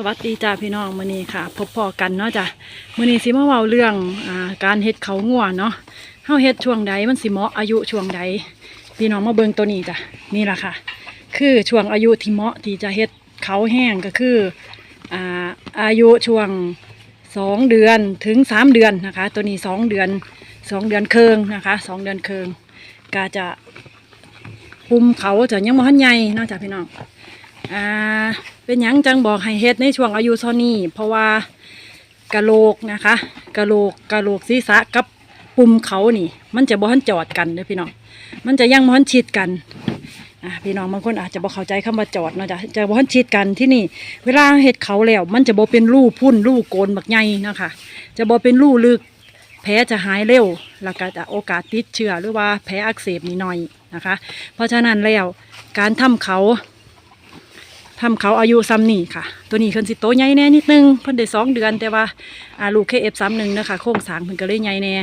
สวัสดีจ้าพี่น้องมื้อนี้ค่ะ พบพอกันเนาะจ้ะมื้อนี้สิมาเว้าเรื่องอ่าการเฮ็ดเขางัวเนาะเฮาเฮ็ดช่วงใดมันสิเหมาะอายุช่วงใดพี่น้องมาเบิ่งตัวนี้จ้ะนี่ล่ะค่ะ คือช่วงอายุที่เหมาะที่จะเฮ็ดเขาแห้งก็คืออ่าอายุช่วงสองเดือนถึงสามเดือนนะคะ ตัวนี้สองเดือนสองเดือนเครึ่งนะคะสองเดือนเครึ่งก็จะคุมเขาจะยังบ่ทันใหญ่เนาะจ้ะพี่น้อง อ่าเป็นยังจังบอกให้เฮ็ดในช่วงอายุเท่านี้ เพราะว่ากะโหลกนะคะกะโหลกกะโหลกศีรษะกับปุ่มเขานี่ มันจะบ่ทันจอดกันเด้อพี่น้องมันจะยังบ่ทันชิดกันอ่าพี่น้องบางคนอาจจะบ่เข้าใจคำว่าจอดเนาะจ้ะจะบ่ทันชิดกันที่นี่ เวลาเฮ็ดเขาแล้วมันจะบ่เป็นรูพุ่นรูโกนบักใหญ่นะคะจะบ่เป็นรูลึกแผลจะหายเร็วแล้วก็จะโอกาสติดเชื้อหรือว่าแผลอักเสบนิดหน่อยนะคะ เพราะฉะนั้นแล้วการทำเขา ทำเขาอายุซ้ำนี่ค่ะ ตัวนี้เพิ่นสิโตใหญ่แน่นิดนึงเพิ่นได้สองเดือนแต่ว่าอาลูกเคเอฟซ้ำหนึ่งนะคะโครงสางเพิ่นก็เลยใหญ่แน่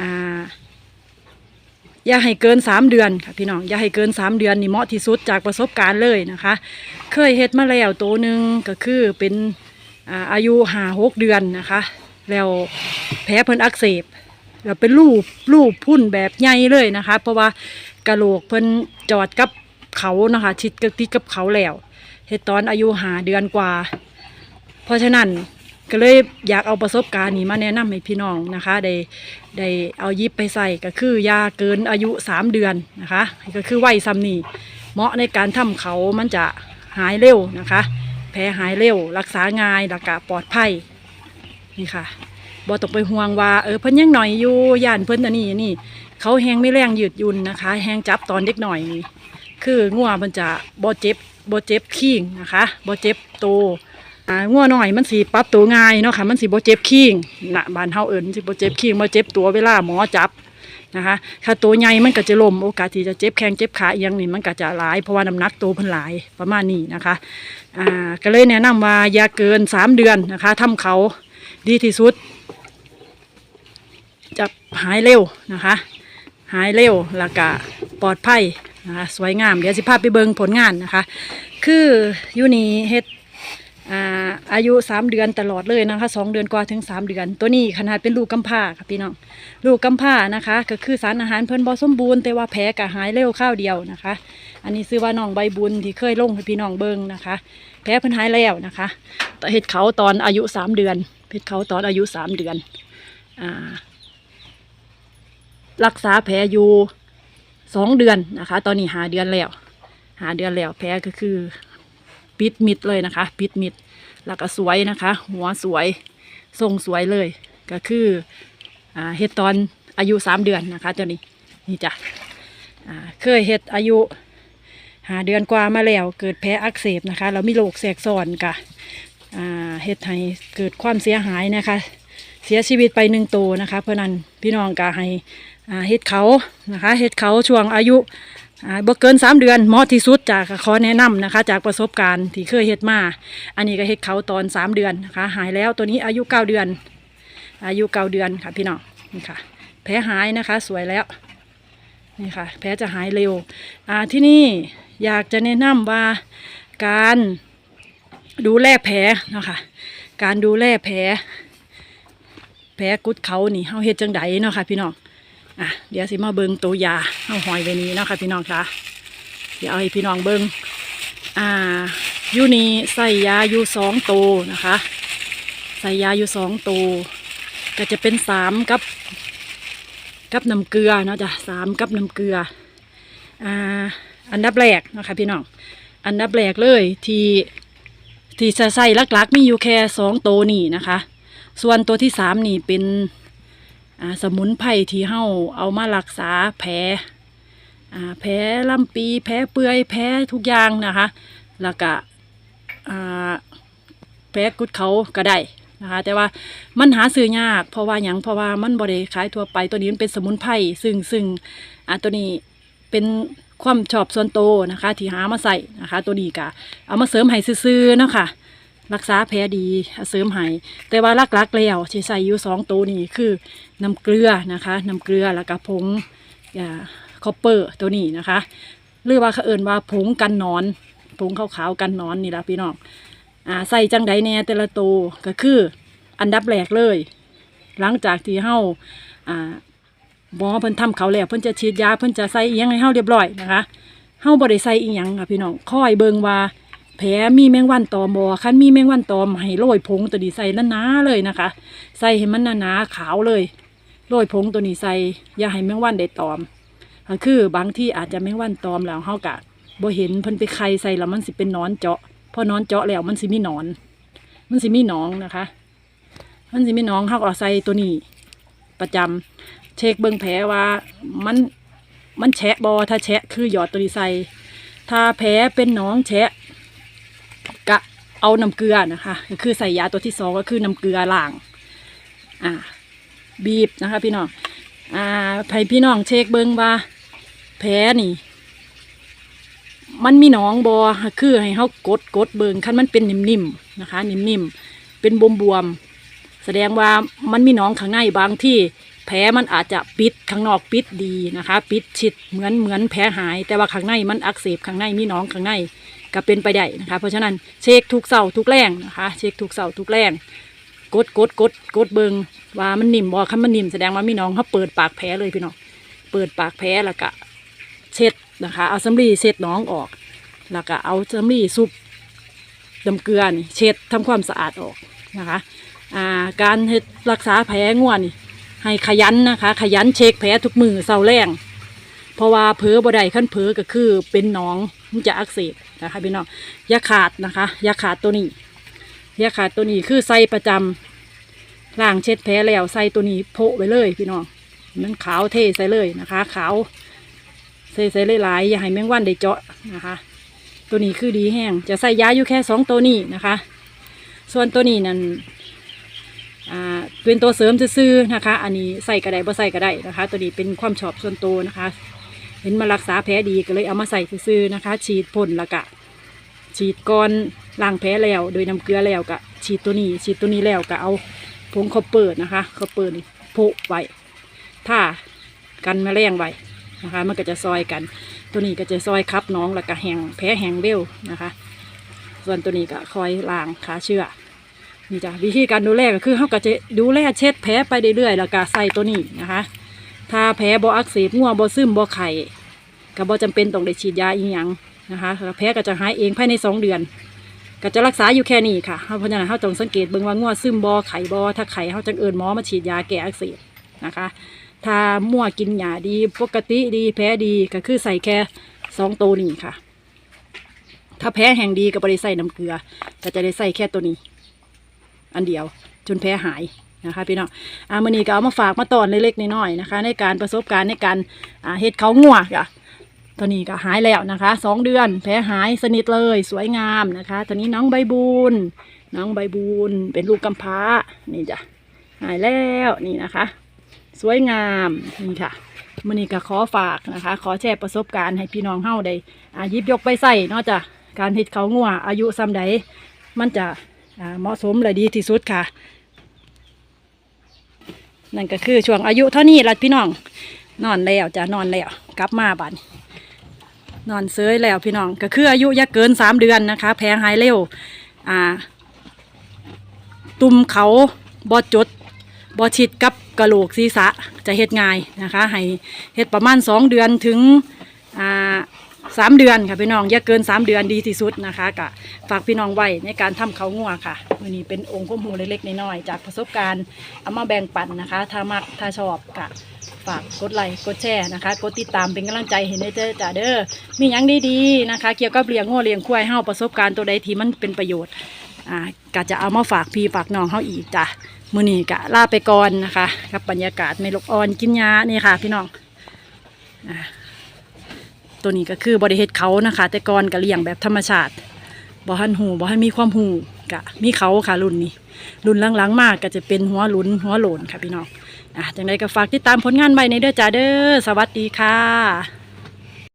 อ่าอย่าให้เกินสามเดือนค่ะพี่น้องอย่าให้เกินสามเดือนนี่เหมาะที่สุดจากประสบการณ์เลยนะคะ เคยเฮ็ดมาแล้วตัวหนึ่งก็คือเป็นอาอายุห้าหกเดือนนะคะ แล้วแผลเพิ่นอักเสบแล้วเป็นรูปรูปพุ่นแบบใหญ่เลยนะคะ เพราะว่ากระโหลกเพิ่นจอดกับเขานะคะ ชิดกับติดกับเขาแล้ว เฮ็ดตอนอายุหาเดือนกว่า เพราะฉะนั้นก็เลยอยากเอาประสบการณ์นี้มาแนะนำให้พี่น้องนะคะได้ได้เอายิบไปใส่ก็คือยาเกินอายุสามเดือนนะคะ ก็คือวัยซ้ำนี่เหมาะในการทำเขามันจะหายเร็วนะคะ แผลหายเร็ว รักษาง่ายแล้วก็ปลอดภัยนี่ค่ะบ่ต้องไปห่วงว่าเออเพิ่นยังหน่อยอยู่ย่านเพิ่นอันนี้นี่ เขาแหงไม่แรงยืดยุ่นนะคะ แหงจับตอนเด็กหน่อยนี่คืองัวมันจะบ่เจ็บ บเจ็บขิงนะคะบเจ็บโตอ่างัวน้อยมันสิปรับตัวง่ายเนาะค่ะมันสิบ่เจ็บขิงนะบานเฮาเอิ้นสิบ่เจ็บขิงบเจ็บตัวเวลาหมอจับนะคะถ้าตัวใหญ่มันก็จะลมโอกาสที่จะเจ็บแข้งเจ็บขาเอียงนี่มันก็จะหลายเพราะว่าน้ำหนักตัวเพิ่นหลายประมาณนี้นะคะอ่าก็เลยแนะนำว่าอย่าเกินสามเดือนนะคะทำเขาดีที่สุด จะหายเร็วนะคะ หายเร็วแล้วก็ปลอดภัย นะคะสวยงามเดี๋ยวสิพาพไปเบิงผลงานนะคะ คือยูนี่เฮ็ดอายุสามเดือนตลอดเลยนะคะสองเดือนกว่าถึงสามเดือน ตัวนี้ขนาดเป็นลูกกำพร้าค่ะพี่น้องลูกกำพร้านะคะ ก็คือสารอาหารเพิ่นบ่สมบูรณ์แต่ว่าแผลก็หายเร็วข้าวเดียวนะคะ อันนี้ซื้อว่าน้องใบบุญที่เคยลงให้พี่น้องเบิงนะคะ แผลเพิ่นหายแล้วนะคะแต่เฮ็ดเขาตอนอายุสามเดือนเฮ็ดเขาตอนอายุสามเดือนอรักษาแผลอยู่ สองเดือนนะคะ ตอนนี้หาเดือนแล้ว หาเดือนแล้วแผลก็คือปิดมิดเลยนะคะปิดมิดแล้วก็สวยนะคะ หัวสวยทรงสวยเลย ก็คืออเฮ็ดตอนอายุสามเดือนนะคะเจ้านี้นี่จ้ะเคยเฮ็ดอายุหาเดือนกว่ามาแล้ว เกิดแผลอักเสบนะคะแล้วมีโรคแทรกซ้อนกะเฮ็ดให้เกิดความเสียหายนะคะ เสียชีวิตไปหนึ่งตัวนะคะ เพราะนั้นพี่น้องก็ให้ เฮ็ดเขานะคะเฮ็ดเขาช่วงอายุบ่เกินสามเดือนเหมาะที่สุดจากขอแนะนำนะคะ จากประสบการณ์ที่เคยเฮ็ดมา อันนี้ก็เฮ็ดเขาตอนสามเดือนนะคะหายแล้วตัวนี้อายุเก้าเดือน อายุเก้าเดือนค่ะพี่น้องนี่ค่ะ แผลหายนะคะสวยแล้วนี่ค่ะ แผลจะหายเร็วอ่าที่นี่อยากจะแนะนำว่าการดูแลแผลเนาะคะการดูแลแผลแผลกุดเขานี่เฮาเฮ็ดจังไดเนาะค่ะพี่น้อง อะเดี๋ยวสิมาเบิ่งตัวยาเฮาหอยไว้นี้นะคะพี่น้องคะเดี๋ยวเอาให้พี่น้องเบิ่งอ่ายูนี่ใส่ยาอยู่สองตัวนะคะ ใส่ยาอยู่สองตัวก็จะเป็นสามกับกับน้ำเกลือเนาะจ้ะสามกับน้ำเกลืออ่าอันดับแรกนะคะพี่น้องอันดับแรกเลยที่ที่จะใส่ลักๆมีอยู่แค่สองตัวนี่นะคะ ส่วนตัวที่สามนี่เป็น สมุนไพรที่เฮาเอามารักษาแผลแผลลำปีแผลเปื่อยแผลทุกอย่างนะคะ แล้วก็แผลกุดเขาก็ได้นะคะแต่ว่ามันหาซื้อยาก เพราะว่าหยังเพราะว่ามันบริขายทั่วไปตัวนี้มันเป็นสมุนไพรซึ่งซึ่งอ่าตัวนี้เป็นความชอบส่วนตัวนะคะ ที่หามาใส่นะคะ ตัวนี้ก็เอามาเสริมให้ซื่อๆเนาะค่ะ รักษาแผลดีเสริมให้แต่ว่าลักๆแล้วที่ใส่อยู่สองตัวนี้คือน้ำเกลือนะคะน้ำเกลือแล้วก็ผงยาคอปเปอร์ตัวนี้นะคะ หรือว่าเขาเอิ่นว่าผงกันนอนผงขาวๆกันนอนนี่ละพี่น้องอ่าใส่จังใดแน่แต่ละตัวก็คืออันดับแรกเลย หลังจากที่เฮาอ่าหมอเพิ่นทำเขาแล้วเพิ่นจะฉีดยาเพิ่นจะใส่อีหยังให้เฮาเรียบร้อยนะคะเฮาบ่ได้ใส่อีหยังค่ะพี่น้องคอยเบิ่งว่า แผลมีแมงวันตอมบ่คันมีแมงวันตอมให้โรยผงตัวนี้ใส่หนาๆเลยนะคะ ใส่ให้มันหนาๆขาวเลยโรยผงตัวนี้ใส่อย่าให้แมงวันได้ตอมก็คือบางที่อาจจะแมงวันตอมแล้วเฮากะบ่เห็นเพิ่นไปไข่ใส่แล้วมันสิเป็นนอนเจาะพอนอนเจาะแล้วมันสิมีนอน มันสิมีหนองนะคะ มันสิมีหนองเฮาก็เอาใส่ตัวนี้ ประจำเช็คเบิ่งแผลว่ามันมันแฉะบอถ้าแฉะคือหยอดตัวนี้ใส่ถ้าแผลเป็นหนองแฉะ เอาน้ำเกลือนะคะก็คือใส่ยาตัวที่สองก็คือน้ำเกลือล้าง อ่า บีบนะคะ พี่น้องอ่าให้พี่น้องเช็คเบิ่งว่า แผลนี่ มันมีหนองบอคือให้เขากดกดเบิงคันมันเป็นนิ่มๆนะคะ นิ่มๆเป็นบวมๆแสดงว่ามันมีหนองข้างในบางที่แผลมันอาจจะปิดข้างนอกปิดดีนะคะ ปิดชิดเหมือนเหมือนแผลหาย แต่ว่าข้างในมันอักเสบข้างในมีหนองข้างใน ก็เป็นไปได้นะคะ เพราะฉะนั้นเช็คทุกเสาร์ทุกแรงนะคะ เช็คทุกเสาร์ทุกแรงกดกดกดกดเบิงว่ามันนิ่มบอคันมันนิ่มแสดงว่ามีหนองเขาเปิดปากแผลเลยพี่น้องเปิดปากแผลแล้วก็เช็ดนะคะ เอาสำลีเช็ดหน้องออก แล้วก็เอาสำลีซุปน้ำเกลือนี่เช็ดทำความสะอาดออกนะคะาการรักษาแผลง่วนให้ขยันนะคะ ขยันเช็คแผลทุกมือเสาแรงเพราะว่าเผลอบ่ได้ขั้นเผลอก็คือเป็นหนองมันจะอักเสบ นะคะพี่น้องย่าขาดนะคะอย่าขาดตัวนี้อย่าขาดตัวนี้คือใส่ประจำล้างเช็ดแผลแล้วใส่ตัวนี้โพะไว้เลยพี่น้องมันขาวเทใส่เลยนะคะ ขาวใส่ใส่หลายๆอย่าให้แมงวันได้เจาะนะคะ ตัวนี้คือดีแห้งจะใส่ยาอยู่แค่สองตัวนี้นะคะ ส่วนตัวนี้นั่นเป็นตัวเสริมซื่อนะคะ อันนี้ใส่กระไดบ่ใส่กระไดนะคะ ตัวนี้เป็นความชอบส่วนตัวนะคะ เห็นมารักษาแผลดีก็เลยเอามาใส่ซื่อนะคะ ฉีดพ่นล้วก็ฉีดก้อนล้างแผลแล้ว โดยน้ำเกลือแล้วก็ฉีดตัวนี้ ฉีดตัวนี้แล้วก็เอาผงคอปเปอร์นะคะคอปเปอร์นี่โปะไว้ถ้ากันแมลงไว้นะคะ มันก็จะซอยกัน ตัวนี้ก็จะซอยคับน้องแล้วก็แหงแผลแห้งเร็วนะคะ ส่วนตัวนี้ก็คอยล้างขาเชื้อนี่จ้ะวิธีการดูแลก็คือเขาก็จะดูแลเช็ดแผลไปเรื่อยๆแล้วก็ใส่ตัวนี้นะคะ ถ้าแผลบ่อักเสบงัวบ่ซึมบ่ไข่ก็บ่จำเป็นต้องได้ฉีดยาอีหยังนะคะแผลก็จะหายเองภายในสองเดือน ก็จะรักษาอยู่แค่นี้ค่ะเพราะฉะนั้นเขาต้องสังเกตเบิ่งว่างัวซึมบ่ไข่บ่ถ้าไข่เขาจะเอินหมอมาฉีดยาแก้อักเสบนะคะ ถ้ามั่วกินยาดีปกติดีแพ้ดีก็คือใส่แค่สองตัวนี้ค่ะ ถ้าแพ้แห่งดีก็บริใส่น้ำเกลือก็จะได้ใส่แค่ตัวนี้ อันเดียวจนแพ้หาย นะคะพี่น้องอ่ามือนี้ก็เอามาฝากมาตอนเล็กๆน้อยๆนะคะ ในการประสบการณ์ในการอ่าเฮ็ดเขางัวค่ะตอนนี้ก็หายแล้วนะคะสองเดือนแผลหายสนิทเลยสวยงามนะคะตอนนี้น้องใบบุญน้องใบบุญเป็นลูกกำพร้านี่จ้ะหายแล้วนี่นะคะ สวยงามนี่ค่ะมันนี้ก็ขอฝากนะคะ ขอแชร์ประสบการณ์ให้พี่น้องเฮาได้อ่ายิบยกไปใส่นอกจากการเฮ็ดเขางัวอายุซ้ำใดมันจะเหมาะสมและดีที่สุดค่ะ นั่นก็คือช่วงอายุเท่านี้ละพี่น้อง นอนแล้วจะนอนแล้วกลับมาบัดนนอนเซยแล้วพี่น้องก็คืออายุยะเกินสามเดือนนะคะ แพงหายเร็วอ่า ตุ่มเขาบอจดบอชิดกับกระโหลกศีรษะจะเฮ็ดง่ายนะคะ ให้เฮ็ดประมาณสองเดือนถึง สามเดือนค่ะพี่น้องอย่าเกินสามเดือนดีที่สุดนะคะกะฝากพี่น้องไว้ในการทำเขางัวค่ะวันนี้เป็นองค์ข้อมูลเล็กๆน้อยๆจากประสบการณ์เอามาแบ่งปันนะคะ ถ้ามักถ้าชอบกะฝากกดไลค์กดแชร์นะคะ กดติดตามเป็นกำลังใจเห็นได้เจอจ่าเด้อมียังดีๆนะคะ เกี่ยวกับเลี้ยงงัวเลี้ยงควายเฮาประสบการณ์ตัวใดที่มันเป็นประโยชน์อ่าก็จะเอามาฝากพี่ฝากน้องเขาอีกจ้ะมือนี้ก็ลาไปก่อนนะคะกับบรรยากาศไม่ลกอ่อนกินยานี่ค่ะ พี่น้องอ่า ตัวนี้ก็คือบริเฮ็ดเขานะคะ แต่ก่อนก็เลี้ยงแบบธรรมชาติบ่หันหูบ่ให้มีความหูกะมีเขาค่ะรุ่นนี้ รุ่นหลังๆมากก็จะเป็นหัวลุนหัวโหลนค่ะพี่น้องอะจังไดก็ฝากติดตามผลงานไว้ในเด้อจ้าเด้อสวัสดีค่ะ